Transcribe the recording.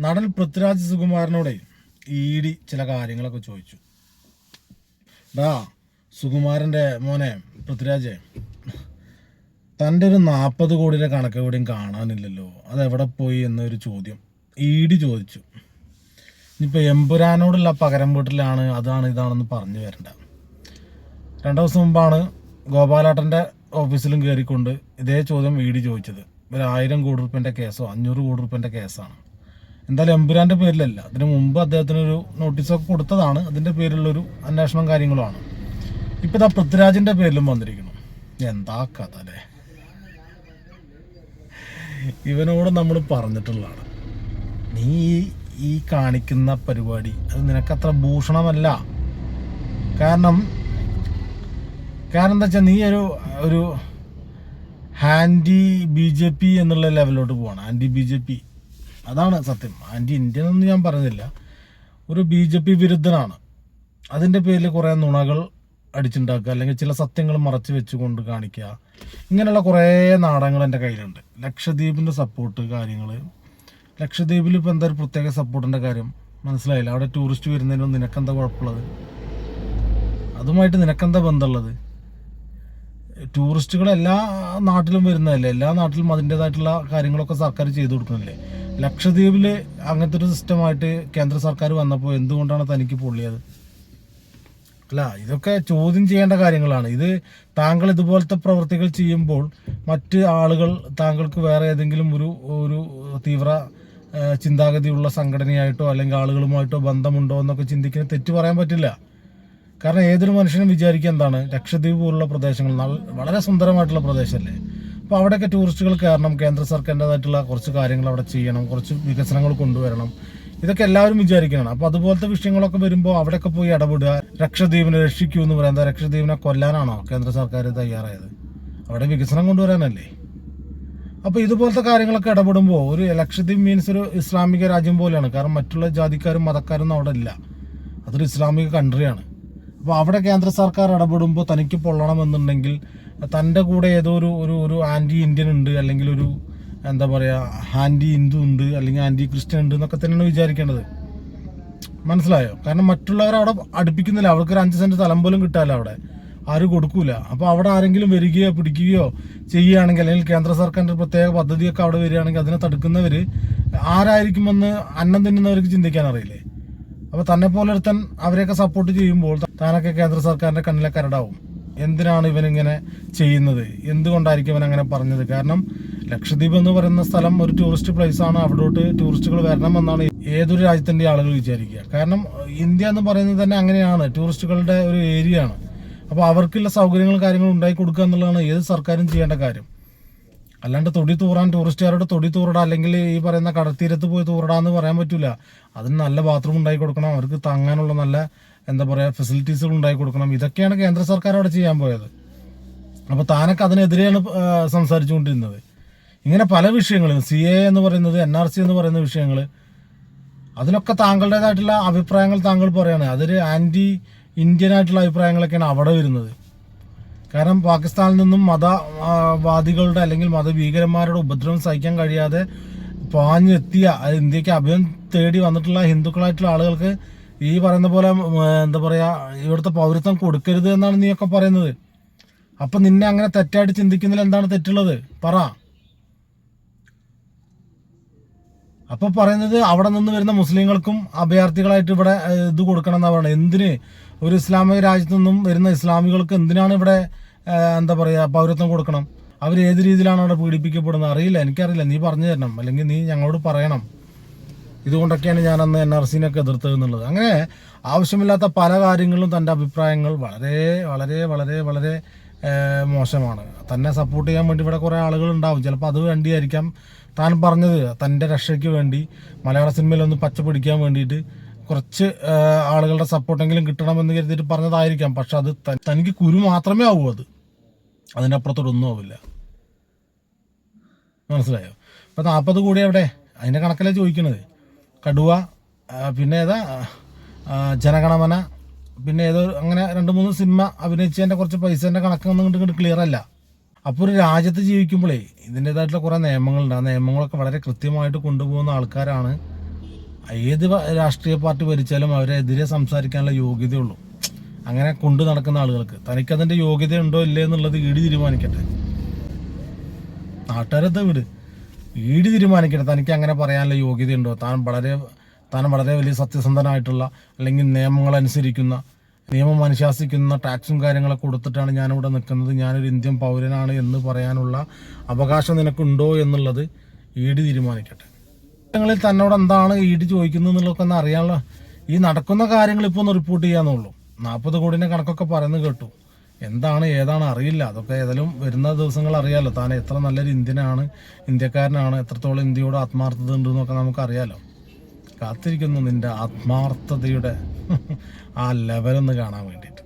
നടൻ Prithviraj സുകുമാരനോടെ E D ചില കാര്യങ്ങളൊക്കെ ചോദിച്ചു. ഡാ സുകുമാരന്റെ മോനെ പൃഥ്വിരാജെ തന്റെ ഒരു നാൽപ്പത് കോടിയുടെ കണക്ക് എവിടെയും കാണാനില്ലല്ലോ. അതെവിടെ പോയി എന്നൊരു ചോദ്യം ഇ ഡി ചോദിച്ചു. ഇനിയിപ്പോൾ എമ്പുരാനോടുള്ള പകരം വീട്ടിലാണ് അതാണ് ഇതാണെന്ന് പറഞ്ഞു വരണ്ട. രണ്ടു ദിവസം മുമ്പാണ് ഗോപാലാട്ടന്റെ ഓഫീസിലും കയറിക്കൊണ്ട് ഇതേ ചോദ്യം ഇ ഡി ചോദിച്ചത്. ഒരു ആയിരം കോടി റുപ്യന്റെ കേസോ അഞ്ഞൂറ് കോടി റുപ്യന്റെ കേസാണ്. എന്തായാലും എമ്പുരാന്റെ പേരിലല്ല. അതിന് മുമ്പ് അദ്ദേഹത്തിനൊരു നോട്ടീസൊക്കെ കൊടുത്തതാണ്. അതിന്റെ പേരിലുള്ളൊരു അന്വേഷണം കാര്യങ്ങളുമാണ്. ഇപ്പം ഇതാ പൃഥ്വിരാജിന്റെ പേരിലും വന്നിരിക്കുന്നു. എന്താ കഥ അല്ലേ? ഇവനോട് നമ്മൾ പറഞ്ഞിട്ടുള്ളതാണ്. നീ ഈ- കാണിക്കുന്ന പരിപാടി അത് നിനക്കത്ര ഭൂഷണമല്ല. കാരണം കാരണം എന്താ വെച്ചാൽ നീ ഒരു ഒരു ആന്റി ബി ജെ പി എന്നുള്ള ലെവലിലോട്ട് പോകണം ആന്റി ബി ജെ പി. അതാണ് സത്യം. ആന്റി ഇന്ത്യൻ ഒന്നും ഞാൻ പറഞ്ഞില്ല. ഒരു ബി ജെ പി വിരുദ്ധനാണ്. അതിന്റെ പേരിൽ കുറേ നുണകൾ അടിച്ചുണ്ടാക്കുക അല്ലെങ്കിൽ ചില സത്യങ്ങൾ മറച്ചു വെച്ചുകൊണ്ട് കാണിക്കുക. ഇങ്ങനെയുള്ള കുറേ നാടകങ്ങൾ എന്റെ കയ്യിലുണ്ട്. ലക്ഷദ്വീപിന്റെ സപ്പോർട്ട് കാര്യങ്ങൾ ലക്ഷദ്വീപിൽ ഇപ്പോൾ എന്താ ഒരു പ്രത്യേക സപ്പോർട്ടിന്റെ കാര്യം മനസ്സിലായില്ല. അവിടെ ടൂറിസ്റ്റ് വരുന്നതിനും നിനക്കെന്താ കുഴപ്പമുള്ളത്? അതുമായിട്ട് നിനക്കെന്താ ബന്ധമുള്ളത്? ടൂറിസ്റ്റുകൾ എല്ലാ നാട്ടിലും വരുന്നതല്ലേ? എല്ലാ നാട്ടിലും അതിന്റേതായിട്ടുള്ള കാര്യങ്ങളൊക്കെ സർക്കാർ ചെയ്തു കൊടുക്കുന്നില്ലേ ലക്ഷദ്വീപിൽ അങ്ങനത്തെ ഒരു സിസ്റ്റമായിട്ട് കേന്ദ്ര സർക്കാർ വന്നപ്പോൾ എന്തുകൊണ്ടാണ് തനിക്ക് പൊള്ളിയത്? അല്ല ഇതൊക്കെ ചോദ്യം ചെയ്യേണ്ട കാര്യങ്ങളാണ്. ഇത് താങ്കൾ ഇതുപോലത്തെ പ്രവൃത്തികൾ ചെയ്യുമ്പോൾ മറ്റ് ആളുകൾ താങ്കൾക്ക് വേറെ ഏതെങ്കിലും ഒരു ഒരു തീവ്ര ചിന്താഗതിയുള്ള സംഘടനയായിട്ടോ അല്ലെങ്കിൽ ആളുകളുമായിട്ടോ ബന്ധമുണ്ടോ എന്നൊക്കെ ചിന്തിക്കുന്ന തെറ്റ് പറയാൻ പറ്റില്ല. കാരണം ഏതൊരു മനുഷ്യനും വിചാരിക്കുക എന്താണ്? ലക്ഷദ്വീപ് പോലുള്ള പ്രദേശങ്ങൾ വളരെ സുന്ദരമായിട്ടുള്ള പ്രദേശമല്ലേ അപ്പോൾ അവിടെയൊക്കെ ടൂറിസ്റ്റുകൾ കയറണം കേന്ദ്ര സർക്കാരിന്റെതായിട്ടുള്ള കുറച്ച് കാര്യങ്ങൾ അവിടെ ചെയ്യണം കുറച്ച് വികസനങ്ങൾ കൊണ്ടുവരണം. ഇതൊക്കെ എല്ലാവരും വിചാരിക്കണം. അപ്പോൾ അതുപോലത്തെ വിഷയങ്ങളൊക്കെ വരുമ്പോൾ അവിടെയൊക്കെ പോയി ഇടപെടുക. ലക്ഷദ്വീപിനെ രക്ഷിക്കൂ എന്ന് പറയാം എന്താ ലക്ഷദ്വീപിനെ കൊല്ലാനാണോ കേന്ദ്ര സർക്കാർ തയ്യാറായത്? അവിടെ വികസനം കൊണ്ടുവരാനല്ലേ? അപ്പോൾ ഇതുപോലത്തെ കാര്യങ്ങളൊക്കെ ഇടപെടുമ്പോൾ ഒരു ലക്ഷദ്വീപ് മീൻസ് ഒരു ഇസ്ലാമിക രാജ്യം പോലെയാണ്. കാരണം മറ്റുള്ള ജാതിക്കാരും മതക്കാരൊന്നും അവിടെ ഇല്ല. അതൊരു ഇസ്ലാമിക കൺട്രിയാണ് അപ്പോൾ അവിടെ കേന്ദ്ര സർക്കാർ ഇടപെടുമ്പോൾ തനിക്ക് പൊള്ളണമെന്നുണ്ടെങ്കിൽ തന്റെ കൂടെ ഏതോ ഒരു ഒരു ഒരു ആന്റി ഇന്ത്യൻ ഉണ്ട് അല്ലെങ്കിൽ ഒരു എന്താ പറയുക ആന്റി ഹിന്ദു ഉണ്ട് അല്ലെങ്കിൽ ആന്റി ക്രിസ്ത്യൻ ഉണ്ട് എന്നൊക്കെ തന്നെയാണ് വിചാരിക്കേണ്ടത്. മനസ്സിലായോ? കാരണം മറ്റുള്ളവർ അവിടെ അടുപ്പിക്കുന്നില്ല. അവർക്ക് ഒരു അഞ്ച് സെന്റ് സ്ഥലം പോലും കിട്ടാല്ല അവിടെ. ആരും കൊടുക്കൂല. അപ്പോൾ അവിടെ ആരെങ്കിലും വരികയോ പിടിക്കുകയോ ചെയ്യുകയാണെങ്കിൽ അല്ലെങ്കിൽ കേന്ദ്ര സർക്കാരിന്റെ പ്രത്യേക പദ്ധതിയൊക്കെ അവിടെ വരികയാണെങ്കിൽ അതിനെ തടുക്കുന്നവർ ആരായിരിക്കുമെന്ന് അന്നം തിന്നുന്നവർക്ക് ചിന്തിക്കാൻ അറിയില്ലേ? അപ്പോൾ തന്നെ പോലെ ഒരുത്തൻ അവരെയൊക്കെ സപ്പോർട്ട് ചെയ്യുമ്പോൾ താനൊക്കെ കേന്ദ്ര സർക്കാരിന്റെ കണ്ണിലെ കരടാവും. എന്തിനാണ് ഇവനിങ്ങനെ ചെയ്യുന്നത്? എന്തുകൊണ്ടായിരിക്കും ഇവൻ അങ്ങനെ പറഞ്ഞത്? കാരണം ലക്ഷദ്വീപ് എന്ന് പറയുന്ന സ്ഥലം ഒരു ടൂറിസ്റ്റ് പ്ലേസ് ആണ്. അവിടോട്ട് ടൂറിസ്റ്റുകൾ വരണം എന്നാണ് ഏതൊരു രാജ്യത്തിന്റെ ആളുകൾ വിചാരിക്കുക. കാരണം ഇന്ത്യ എന്ന് പറയുന്നത് തന്നെ അങ്ങനെയാണ്. ടൂറിസ്റ്റുകളുടെ ഒരു ഏരിയ ആണ്. അപ്പോൾ അവർക്കുള്ള സൗകര്യങ്ങളും കാര്യങ്ങളും ഉണ്ടാക്കി കൊടുക്കുക എന്നുള്ളതാണ് ഏത് സർക്കാരും ചെയ്യേണ്ട കാര്യം. അല്ലാണ്ട് തൊടി തൂറാൻ ടൂറിസ്റ്റുകാരോട് തൊടി തൂറട അല്ലെങ്കിൽ ഈ പറയുന്ന കടത്തീരത്ത് പോയി തൂറട എന്ന് പറയാൻ പറ്റില്ല അതിന് നല്ല ബാത്റൂം ഉണ്ടാക്കി കൊടുക്കണം. അവർക്ക് തങ്ങാനുള്ള നല്ല എന്താ പറയുക ഫെസിലിറ്റീസുകൾ ഉണ്ടാക്കി കൊടുക്കണം. ഇതൊക്കെയാണ് കേന്ദ്ര സർക്കാർ അവിടെ ചെയ്യാൻ പോയത്. അപ്പോൾ താനൊക്കെ അതിനെതിരെയാണ് സംസാരിച്ചുകൊണ്ടിരുന്നത്. ഇങ്ങനെ പല വിഷയങ്ങളും സി എ എന്ന് പറയുന്നത് എൻ ആർ സി എന്ന് പറയുന്ന വിഷയങ്ങൾ അതിലൊക്കെ താങ്കളുടേതായിട്ടുള്ള അഭിപ്രായങ്ങൾ താങ്കൾ പറയാണ്. അതൊരു ആന്റി ഇന്ത്യൻ ആയിട്ടുള്ള അഭിപ്രായങ്ങളൊക്കെയാണ് അവിടെ വരുന്നത്. കാരണം പാകിസ്ഥാനിൽ നിന്നും മതവാദികളുടെ അല്ലെങ്കിൽ മതഭീകരന്മാരുടെ ഉപദ്രവം സഹിക്കാൻ കഴിയാതെ പാഞ്ഞെത്തിയ ഇന്ത്യയ്ക്ക് അഭയം തേടി വന്നിട്ടുള്ള ഹിന്ദുക്കളായിട്ടുള്ള ആളുകൾക്ക് ഈ പറയുന്ന പോലെ എന്താ പറയാ ഇവിടുത്തെ പൗരത്വം കൊടുക്കരുത് എന്നാണ് നീയൊക്കെ പറയുന്നത്. അപ്പൊ നിന്നെ അങ്ങനെ തെറ്റായിട്ട് ചിന്തിക്കുന്നതിൽ എന്താണ് തെറ്റുള്ളത്? പറ. അപ്പോൾ പറയുന്നത് അവിടെ നിന്ന് വരുന്ന മുസ്ലിങ്ങൾക്കും അഭയാർത്ഥികളായിട്ട് ഇവിടെ ഇത് കൊടുക്കണം എന്നാണ് പറയുന്നത്. എന്തിന്? ഒരു ഇസ്ലാമിക രാജ്യത്തു നിന്നും വരുന്ന ഇസ്ലാമികൾക്ക് എന്തിനാണ് ഇവിടെ എന്താ പറയാ പൗരത്വം കൊടുക്കണം? അവർ ഏത് രീതിയിലാണ് അവിടെ പീഡിപ്പിക്കപ്പെടുന്നത്? അറിയില്ല എനിക്കറിയില്ല. നീ പറഞ്ഞു തരണം. അല്ലെങ്കിൽ നീ ഞങ്ങളോട് പറയണം. ഇതുകൊണ്ടൊക്കെയാണ് ഞാൻ അന്ന് എൻ ആർ സിനൊക്കെ എതിർത്തത് എന്നുള്ളത് അങ്ങനെ ആവശ്യമില്ലാത്ത പല കാര്യങ്ങളും തന്റെ അഭിപ്രായങ്ങൾ വളരെ വളരെ വളരെ വളരെ മോശമാണ്. തന്നെ സപ്പോർട്ട് ചെയ്യാൻ വേണ്ടി ഇവിടെ കുറേ ആളുകൾ ഉണ്ടാവും ചിലപ്പോൾ അത് വേണ്ടിയായിരിക്കാം താൻ പറഞ്ഞത്. തന്റെ രക്ഷയ്ക്ക് വേണ്ടി മലയാള സിനിമയിൽ ഒന്ന് പച്ച പിടിക്കാൻ വേണ്ടിയിട്ട് കുറച്ച് ആളുകളുടെ സപ്പോർട്ടെങ്കിലും കിട്ടണമെന്ന് കരുതിയിട്ട് പറഞ്ഞതായിരിക്കാം. പക്ഷെ അത് തനിക്ക് കുരു മാത്രമേ ആവൂ അത്. അതിന്റെ ആവില്ല. മനസ്സിലായോ? ഇപ്പം നാൽപ്പത് കൂടി എവിടെ? അതിന്റെ കണക്കല്ലേ ചോദിക്കണത്. കടുവ പിന്നെ ഏതാ ജനഗണമന പിന്നെ ഏതോ അങ്ങനെ രണ്ട് മൂന്ന് സിനിമ അഭിനയിച്ചതിന്റെ കുറച്ച് പൈസേന്റെ കണക്കൊന്നും ഇങ്ങോട്ട് ക്ലിയർ അല്ല. അപ്പോൾ ഒരു രാജ്യത്ത് ജീവിക്കുമ്പോഴേ ഇതിന്റെതായിട്ടുള്ള കുറേ നിയമങ്ങളുണ്ട്. ആ നിയമങ്ങളൊക്കെ വളരെ കൃത്യമായിട്ട് കൊണ്ടുപോകുന്ന ആൾക്കാരാണ്. ഏത് രാഷ്ട്രീയ പാർട്ടി ഭരിച്ചാലും അവരെതിരെ സംസാരിക്കാനുള്ള യോഗ്യതയുള്ളൂ. അങ്ങനെ കൊണ്ടു നടക്കുന്ന ആളുകൾക്ക്. തനിക്കതിന്റെ യോഗ്യത ഉണ്ടോ ഇല്ലേ എന്നുള്ളത് ഈടി തീരുമാനിക്കട്ടെ. നാട്ടുകാരത്തെ വിട്? ഈടി തീരുമാനിക്കട്ടെ. തനിക്ക് അങ്ങനെ പറയാനുള്ള യോഗ്യതയുണ്ടോ? താൻ വളരെ താൻ വളരെ വലിയ സത്യസന്ധനായിട്ടുള്ള അല്ലെങ്കിൽ നിയമങ്ങൾ അനുസരിക്കുന്ന നിയമം അനുശാസിക്കുന്ന ടാക്സും കാര്യങ്ങളൊക്കെ കൊടുത്തിട്ടാണ് ഞാനിവിടെ നിൽക്കുന്നത്. ഞാനൊരു ഇന്ത്യൻ പൗരനാണ് എന്ന് പറയാനുള്ള അവകാശം നിനക്കുണ്ടോ എന്നുള്ളത് ഈടി തീരുമാനിക്കട്ടെ. ങ്ങളിൽ തന്നോട് എന്താണ് ഈടി ചോദിക്കുന്നത് എന്നുള്ളതൊക്കെ ഒന്ന് അറിയാനുള്ള ഈ നടക്കുന്ന കാര്യങ്ങൾ ഇപ്പോൾ ഒന്ന് റിപ്പോർട്ട് ചെയ്യാന്നുള്ളൂ നാൽപ്പത് കോടിന്റെ കണക്കൊക്കെ പറയുന്നത് കേട്ടു. എന്താണ് ഏതാണ് അറിയില്ല. അതൊക്കെ ഏതായാലും വരുന്ന ദിവസങ്ങൾ അറിയാലോ. താൻ എത്ര നല്ലൊരു ഇന്ത്യനാണ് ഇന്ത്യക്കാരനാണ് എത്രത്തോളം ഇന്ത്യയോട് ആത്മാർത്ഥത ഉണ്ട് എന്നൊക്കെ നമുക്ക് അറിയാലോ കാത്തിരിക്കുന്നു നിന്റെ ആത്മാർത്ഥതയുടെ ആ ലെവലൊന്ന് കാണാൻ വേണ്ടിയിട്ട്.